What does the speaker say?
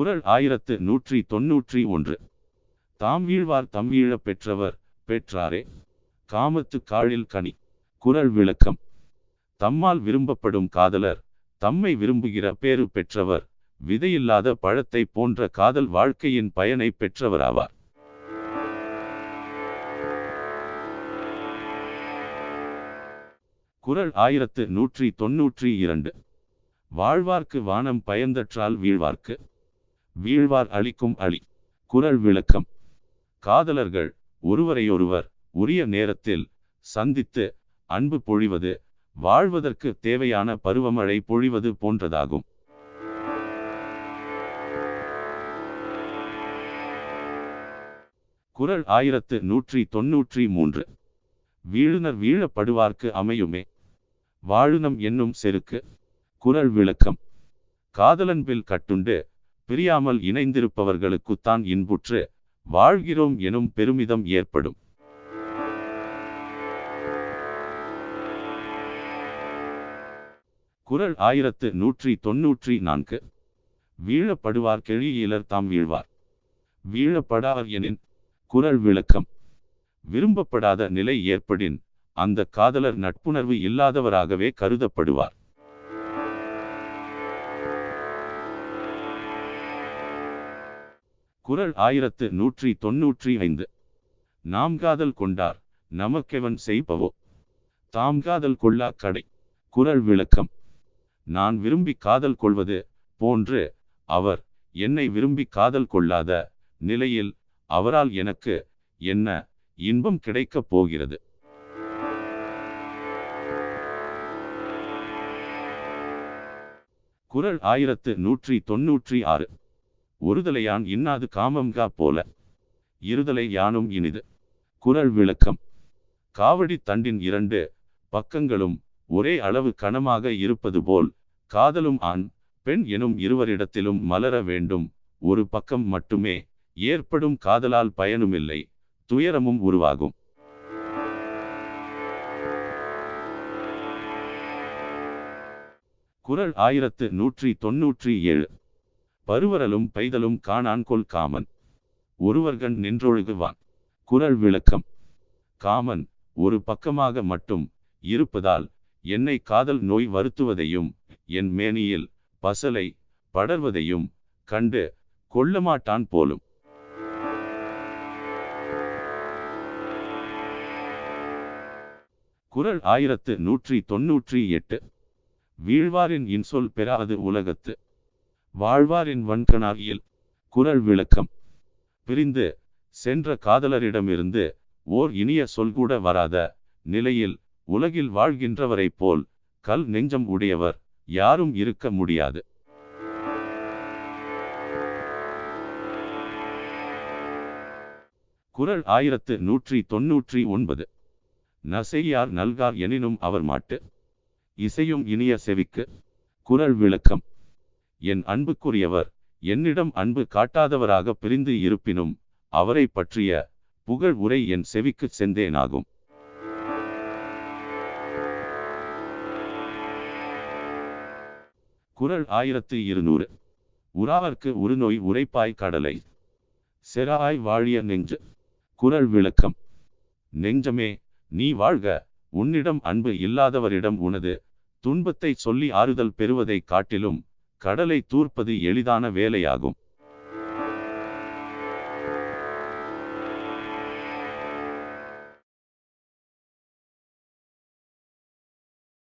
குரல் ஆயிரத்து நூற்றி தொன்னூற்றி ஒன்று. தாம் வீழ்வார் தம் வீழப் பெற்றவர் பெற்றாரே. காமத்து காழில் கனி. குரல் விளக்கம். தம்மால் விரும்பப்படும் காதலர் தம்மை விரும்புகிற பேறு பெற்றவர் விதையில்லாத பழத்தை போன்ற காதல் வாழ்க்கையின் பயனை பெற்றவராவார். குரல் ஆயிரத்து நூற்றி தொன்னூற்றி இரண்டு. வாழ்வார்க்கு வானம் பயந்தற்றால் வீழ்வார்க்கு. வீழ்வார் அளிக்கும் அழி. குரல் விளக்கம். காதலர்கள் ஒருவரையொருவர் உரிய நேரத்தில் சந்தித்து அன்பு பொழிவது வாழ்வதற்கு தேவையான பருவமழை பொழிவது போன்றதாகும். குரல் ஆயிரத்து நூற்றி தொன்னூற்றி மூன்று. வீழுனர் வீழப்படுவார்க்கு அமையுமே. வாழுனம் என்னும் செருக்கு. குரல் விளக்கம். காதலன்பில் கட்டுண்டு பிரியாமல் இணைந்திருப்பவர்களுக்குத்தான் இன்புற்று வாழ்கிறோம் எனும் பெருமிதம் ஏற்படும். குரல் ஆயிரத்து நூற்றி தொன்னூற்றி நான்கு. வீழப்படுவார் கெழியிலர் தாம் வீழ்வார். வீழப்படார் எனின் குரல் விளக்கம். விரும்பப்படாத நிலை ஏற்படின் அந்த காதலர் நட்புணர்வு இல்லாதவராகவே கருதப்படுவார். குரல் ஆயிரத்து நூற்றி தொன்னூற்றி ஐந்து. நாம் காதல் கொண்டார் நமக்கெவன் செய்பவோ? தாம் காதல் கொள்ளா கடை குரல் விளக்கம். நான் விரும்பி காதல் கொள்வது போன்று அவர் என்னை விரும்பி காதல் கொள்ளாத நிலையில் அவரால் எனக்கு என்ன இன்பம் கிடைக்கப் போகிறது? குரல் ஆயிரத்து நூற்றி தொன்னூற்றி ஆறு. ஒருதலையான் இன்னாது காமம்கா போல. இருதலை யானும் இனிது. குரல் விளக்கம். காவடி தண்டின் இரண்டு பக்கங்களும் ஒரே அளவு கனமாக இருப்பது போல் காதலும் ஆண் பெண் எனும் இருவரிடத்திலும் மலர வேண்டும். ஒரு பக்கம் மட்டுமே ஏற்படும் காதலால் பயனுமில்லை துயரமும் உருவாகும். குரல் ஆயிரத்து நூற்றி தொன்னூற்றி ஏழு. பருவரலும் பைதலும் காணான் கொல் காமன். ஒருவர்கண் நின்றொழுகுவான். குரல் விளக்கம். காமன் ஒரு பக்கமாக மட்டும் இருப்பதால் என்னை காதல் நோய் வருத்துவதையும் என் மேனியில் பசலை படர்வதையும் கண்டு கொள்ளமாட்டான் போலும். குரல் ஆயிரத்து நூற்றி தொன்னூற்றி எட்டு. வீழ்வாரின் இன்சொல் பெறாது உலகத்து. வாழ்வாரின் வன்கணாகியல் குரல் விளக்கம். பிரிந்து சென்ற காதலரிடமிருந்து ஓர் இனிய சொல்கூட வராத நிலையில் உலகில் வாழ்கின்றவரைப் போல் கல் நெஞ்சம் உடையவர் யாரும் இருக்க முடியாது. குரல் ஆயிரத்து நூற்றி தொன்னூற்றி ஒன்பது. நசையார் நல்கார் எனினும் அவர் மாட்டு. இசையும் இனிய செவிக்கு குரல் விளக்கம். என் அன்புக்குரியவர் என்னிடம் அன்பு காட்டாதவராக பிரிந்து இருப்பினும் அவரை பற்றிய புகழ் உரை என் செவிக்கு செந்தேனாகும் குரல் ஆயிரத்து இருநூறு. உறாவர்க்கு உருநோய் உரைப்பாய் கடலை. செராய் வாழிய நெஞ்சு. குரல் விளக்கம். நெஞ்சமே நீ வாழ்க உன்னிடம் அன்பு இல்லாதவரிடம் உனது துன்பத்தை சொல்லி ஆறுதல் பெறுவதைக் காட்டிலும் கடலை தூர்ப்பது எளிதான வேலையாகும்.